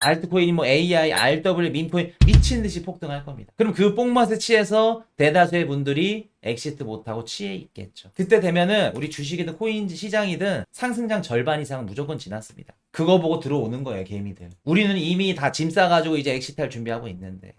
알트코인이 뭐 AI, RW, 민코인 미친 듯이 폭등할 겁니다. 그럼 그 뽕맛에 취해서 대다수의 분들이 엑시트 못하고 취해 있겠죠. 그때 되면은 우리 주식이든 코인 시장이든 상승장 절반 이상은 무조건 지났습니다. 그거 보고 들어오는 거예요, 개미들. 우리는 이미 다 짐 싸가지고 이제 엑시트 할 준비하고 있는데.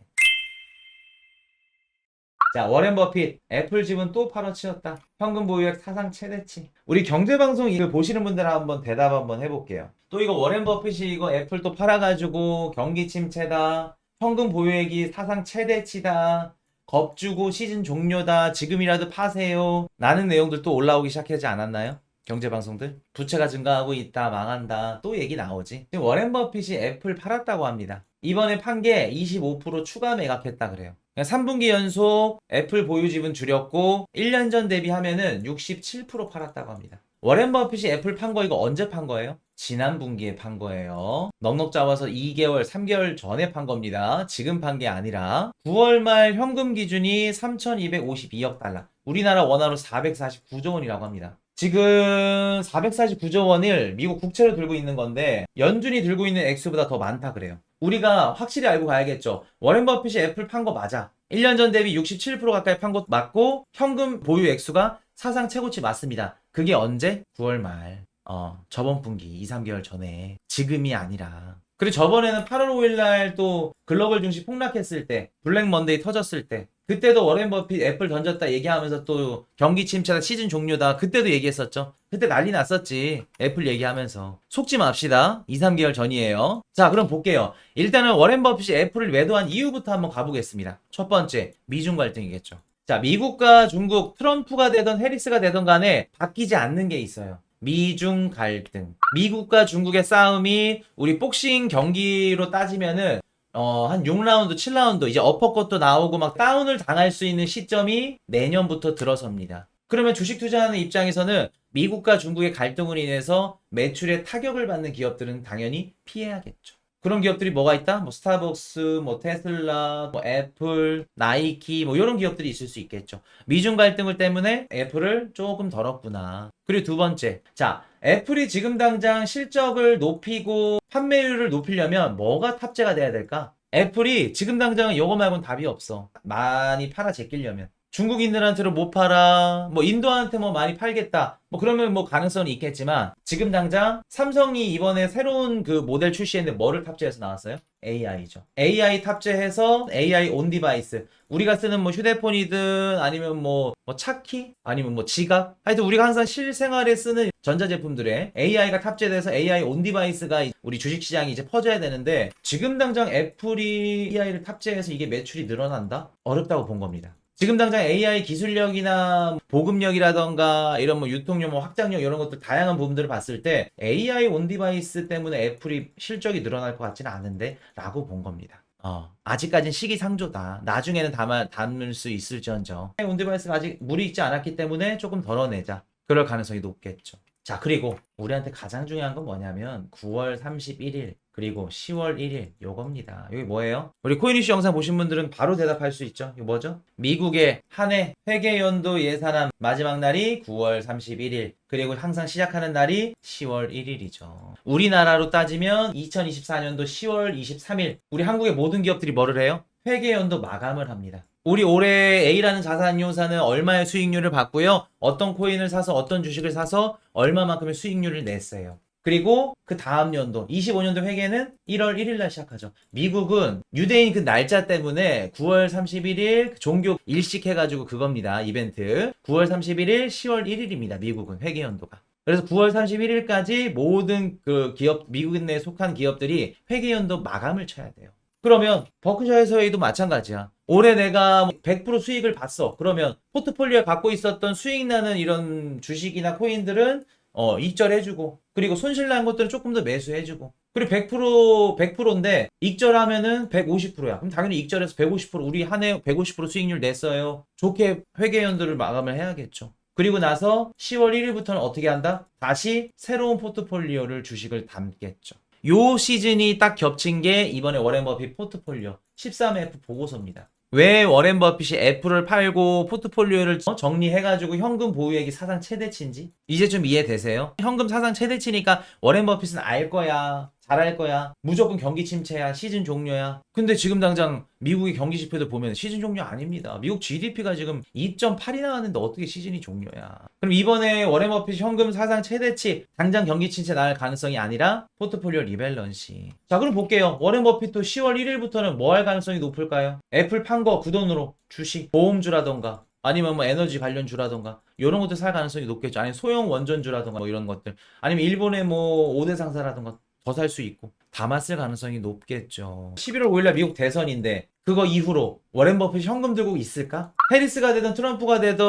자, 워렌 버핏, 애플 집은 또 팔아치웠다. 현금 보유액 사상 최대치. 우리 경제방송 이거 보시는 분들 한번 대답 한번 해볼게요. 또 이거 워렌 버핏이 이거 애플 또 팔아가지고 경기 침체다. 현금 보유액이 사상 최대치다. 겁주고 시즌 종료다. 지금이라도 파세요. 라는 내용들 또 올라오기 시작하지 않았나요? 경제 방송들? 부채가 증가하고 있다. 망한다. 또 얘기 나오지. 지금 워렌 버핏이 애플 팔았다고 합니다. 이번에 판 게 25% 추가 매각했다 그래요. 3분기 연속 애플 보유 지분 줄였고 1년 전 대비하면은 67% 팔았다고 합니다. 워렌 버핏이 애플 판 거 이거 언제 판 거예요? 지난 분기에 판 거예요. 넉넉 잡아서 2개월, 3개월 전에 판 겁니다. 지금 판 게 아니라 9월 말 현금 기준이 3,252억 달러. 우리나라 원화로 449조 원이라고 합니다. 지금 449조 원을 미국 국채로 들고 있는 건데 연준이 들고 있는 액수보다 더 많다 그래요. 우리가 확실히 알고 가야겠죠. 워렌 버핏이 애플 판 거 맞아. 1년 전 대비 67% 가까이 판거 맞고 현금 보유 액수가 사상 최고치 맞습니다. 그게 언제? 9월 말. 어, 저번 분기 2, 3개월 전에. 지금이 아니라. 그리고 저번에는 8월 5일 날 또 글로벌 증시 폭락했을 때, 블랙 먼데이 터졌을 때, 그때도 워렌 버핏 애플 던졌다 얘기하면서 또 경기 침체다 시즌 종료다 그때도 얘기했었죠. 그때 난리 났었지. 애플 얘기하면서. 속지 맙시다. 2, 3개월 전이에요. 자, 그럼 볼게요. 일단은 워렌 버핏이 애플을 매도한 이유부터 한번 가보겠습니다. 첫 번째, 미중 갈등이겠죠. 자, 미국과 중국, 트럼프가 되던 해리스가 되던 간에 바뀌지 않는 게 있어요. 미중 갈등. 미국과 중국의 싸움이 우리 복싱 경기로 따지면은 어, 한 6라운드, 7라운드, 이제 어퍼컷도 나오고 막 다운을 당할 수 있는 시점이 내년부터 들어섭니다. 그러면 주식 투자하는 입장에서는 미국과 중국의 갈등으로 인해서 매출에 타격을 받는 기업들은 당연히 피해야겠죠. 그런 기업들이 뭐가 있다? 뭐 스타벅스, 뭐 테슬라, 뭐 애플, 나이키 뭐 이런 기업들이 있을 수 있겠죠. 미중 갈등을 때문에 애플을 조금 덜었구나. 그리고 두 번째. 자, 애플이 지금 당장 실적을 높이고 판매율을 높이려면 뭐가 탑재가 돼야 될까? 애플이 지금 당장은 이거 말고는 답이 없어. 많이 팔아 제끼려면. 중국인들한테는 못 팔아. 뭐 인도한테 뭐 많이 팔겠다. 뭐 그러면 뭐 가능성이 있겠지만 지금 당장 삼성이 이번에 새로운 그 모델 출시했는데 뭐를 탑재해서 나왔어요? AI죠. AI 탑재해서 AI 온 디바이스. 우리가 쓰는 뭐 휴대폰이든 아니면 뭐, 뭐 차키 아니면 뭐 지갑. 하여튼 우리가 항상 실생활에 쓰는 전자제품들에 AI가 탑재돼서 AI 온 디바이스가 우리 주식시장이 이제 퍼져야 되는데 지금 당장 애플이 AI를 탑재해서 이게 매출이 늘어난다? 어렵다고 본 겁니다. 지금 당장 AI 기술력이나 보급력이라던가 이런 뭐 유통력, 뭐 확장력 이런 것들 다양한 부분들을 봤을 때 AI 온 디바이스 때문에 애플이 실적이 늘어날 것 같지는 않은데 라고 본 겁니다. 어, 아직까지는 시기상조다. 나중에는 담아, 담을 수 있을지언정. 온 디바이스가 아직 물이 있지 않았기 때문에 조금 덜어내자. 그럴 가능성이 높겠죠. 자, 그리고 우리한테 가장 중요한 건 뭐냐면 9월 31일 그리고 10월 1일 요겁니다. 여기 뭐예요? 우리 코인이슈 영상 보신 분들은 바로 대답할 수 있죠. 이거 뭐죠? 미국의 한 해 회계연도 예산안 마지막 날이 9월 31일 그리고 항상 시작하는 날이 10월 1일이죠. 우리나라로 따지면 2024년도 10월 23일 우리 한국의 모든 기업들이 뭐를 해요? 회계연도 마감을 합니다. 우리 올해 A라는 자산이호사는 얼마의 수익률을 받고요. 어떤 코인을 사서 어떤 주식을 사서 얼마만큼의 수익률을 냈어요. 그리고 그 다음 연도 25년도 회계는 1월 1일 날 시작하죠. 미국은 유대인 그 날짜 때문에 9월 31일 종교 일식 해가지고 그겁니다. 이벤트 9월 31일 10월 1일입니다. 미국은 회계 연도가. 그래서 9월 31일까지 모든 그 기업 미국 내에 속한 기업들이 회계 연도 마감을 쳐야 돼요. 그러면 버크셔에서도 마찬가지야. 올해 내가 100% 수익을 봤어. 그러면 포트폴리오에 갖고 있었던 수익 나는 이런 주식이나 코인들은 어, 익절해주고 그리고 손실 난 것들은 조금 더 매수해주고 그리고 100% 100%인데 익절하면은 150%야. 그럼 당연히 익절해서 150% 우리 한 해 150% 수익률 냈어요. 좋게 회계연도를 마감을 해야겠죠. 그리고 나서 10월 1일부터는 어떻게 한다? 다시 새로운 포트폴리오를 주식을 담겠죠. 요 시즌이 딱 겹친 게 이번에 워렌 버핏 포트폴리오 13F 보고서입니다. 왜 워렌 버핏이 애플을 팔고 포트폴리오를 어, 정리해가지고 현금 보유액이 사상 최대치인지 이제 좀 이해되세요? 현금 사상 최대치니까 워렌 버핏은 알 거야. 잘할 거야. 무조건 경기 침체야. 시즌 종료야. 근데 지금 당장 미국의 경기 지표들 보면 시즌 종료 아닙니다. 미국 GDP가 지금 2.8이 나왔는데 어떻게 시즌이 종료야. 그럼 이번에 워렌 버핏 현금 사상 최대치 당장 경기 침체 나갈 가능성이 아니라 포트폴리오 리밸런시. 자, 그럼 볼게요. 워렌 버핏도 10월 1일부터는 뭐 할 가능성이 높을까요? 애플 판거그 돈으로 주식, 보험주라던가 아니면 뭐 에너지 관련주라던가 이런 것들 살 가능성이 높겠죠. 아니면 소형 원전주라던가 뭐 이런 것들. 아니면 일본의 뭐 5대 상사라던가 더 살 수 있고 담았을 가능성이 높겠죠. 11월 5일날 미국 대선인데 그거 이후로 워렌 버핏이 현금 들고 있을까? 해리스가 되든 트럼프가 되든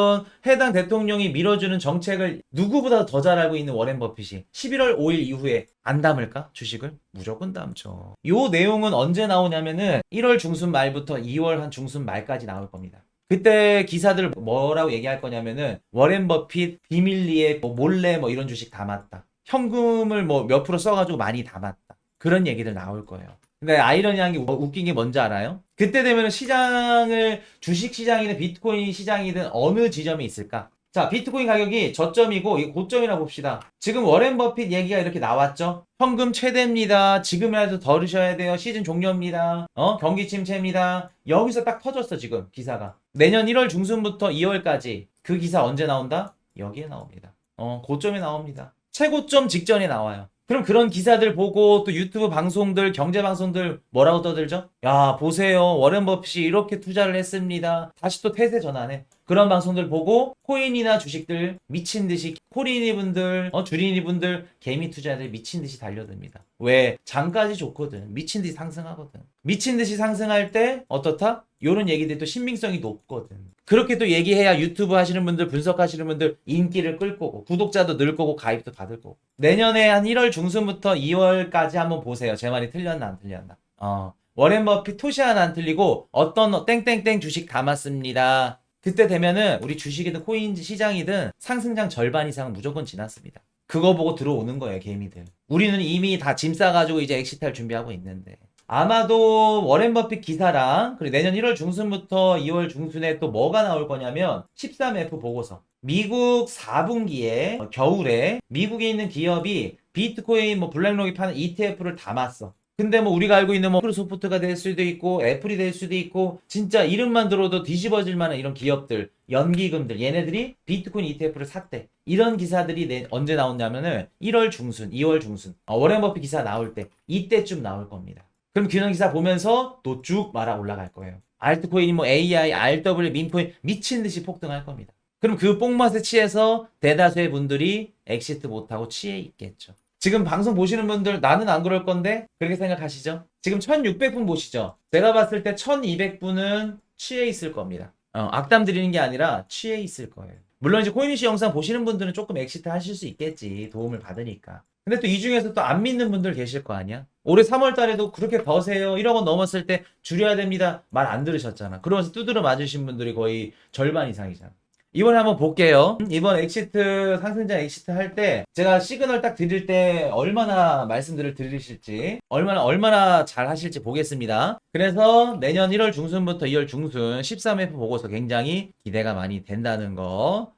해당 대통령이 밀어주는 정책을 누구보다 더 잘 알고 있는 워렌 버핏이 11월 5일 이후에 안 담을까? 주식을? 무조건 담죠. 요 내용은 언제 나오냐면은 1월 중순 말부터 2월 한 중순 말까지 나올 겁니다. 그때 기사들 뭐라고 얘기할 거냐면은 워렌 버핏 비밀리에 뭐 몰래 뭐 이런 주식 담았다. 현금을 뭐 몇 프로 써가지고 많이 담았다. 그런 얘기들 나올 거예요. 근데 아이러니한 게뭐 웃긴 게 뭔지 알아요? 그때 되면 시장을 주식 시장이든 비트코인 시장이든 어느 지점에 있을까? 자, 비트코인 가격이 저점이고 이 고점이라 봅시다. 지금 워렌 버핏 얘기가 이렇게 나왔죠? 현금 최대입니다. 지금이라도 덜으셔야 돼요. 시즌 종료입니다. 어? 경기 침체입니다. 여기서 딱 터졌어, 지금 기사가. 내년 1월 중순부터 2월까지 그 기사 언제 나온다? 여기에 나옵니다. 어, 고점에 나옵니다. 최고점 직전에 나와요. 그럼 그런 기사들 보고 또 유튜브 방송들, 경제 방송들 뭐라고 떠들죠? 야, 보세요. 워렌 버핏이 이렇게 투자를 했습니다. 다시 또 태세 전환해. 그런 방송들 보고 코인이나 주식들 미친 듯이 코리니 분들, 어, 주리니 분들, 개미 투자들 미친 듯이 달려듭니다. 왜? 장까지 좋거든. 미친 듯이 상승하거든. 미친 듯이 상승할 때 어떻다? 요런 얘기들이 또 신빙성이 높거든. 그렇게 또 얘기해야 유튜브 하시는 분들, 분석하시는 분들 인기를 끌 거고, 구독자도 늘 거고, 가입도 받을 거고. 내년에 한 1월 중순부터 2월까지 한번 보세요. 제 말이 틀렸나, 안 틀렸나. 어. 워렌 버핏 토시 하나 안 틀리고, 어떤 땡땡땡 주식 담았습니다. 그때 되면은 우리 주식이든 코인 시장이든 상승장 절반 이상은 무조건 지났습니다. 그거 보고 들어오는 거예요, 개미들. 우리는 이미 다 짐 싸가지고 이제 엑시탈 준비하고 있는데. 아마도 워렌 버핏 기사랑 그리고 내년 1월 중순부터 2월 중순에 또 뭐가 나올 거냐면 13F 보고서. 미국 4분기에 겨울에 미국에 있는 기업이 비트코인 뭐 블랙록이 파는 ETF를 담았어. 근데 뭐 우리가 알고 있는 뭐 마이크로소프트가 될 수도 있고 애플이 될 수도 있고 진짜 이름만 들어도 뒤집어질 만한 이런 기업들 연기금들 얘네들이 비트코인 ETF를 샀대 이런 기사들이 내- 언제 나오냐면은 1월 중순 2월 중순 어, 워렌 버핏 기사 나올 때 이때쯤 나올 겁니다 그럼 그런 기사 보면서 또 쭉 말아 올라갈 거예요 알트코인이 뭐 AI, RW, 민코인 미친 듯이 폭등할 겁니다 그럼 그 뽕맛에 취해서 대다수의 분들이 엑시트 못하고 취해 있겠죠 지금 방송 보시는 분들 나는 안 그럴 건데 그렇게 생각하시죠? 지금 1600분 보시죠? 제가 봤을 때 1200분은 취해 있을 겁니다. 어, 악담 드리는 게 아니라 취해 있을 거예요. 물론 이제 코인이시 영상 보시는 분들은 조금 엑시트 하실 수 있겠지. 도움을 받으니까. 근데 또 이 중에서 또 안 믿는 분들 계실 거 아니야? 올해 3월 달에도 그렇게 버세요. 1억 원 넘었을 때 줄여야 됩니다. 말 안 들으셨잖아. 그러면서 두드려 맞으신 분들이 거의 절반 이상이잖아. 이번에 한번 볼게요. 이번 엑시트 상승장 엑시트 할 때 제가 시그널 딱 드릴 때 얼마나 말씀들을 들으실지 얼마나 얼마나 잘 하실지 보겠습니다. 그래서 내년 1월 중순부터 2월 중순 13F 보고서 굉장히 기대가 많이 된다는 거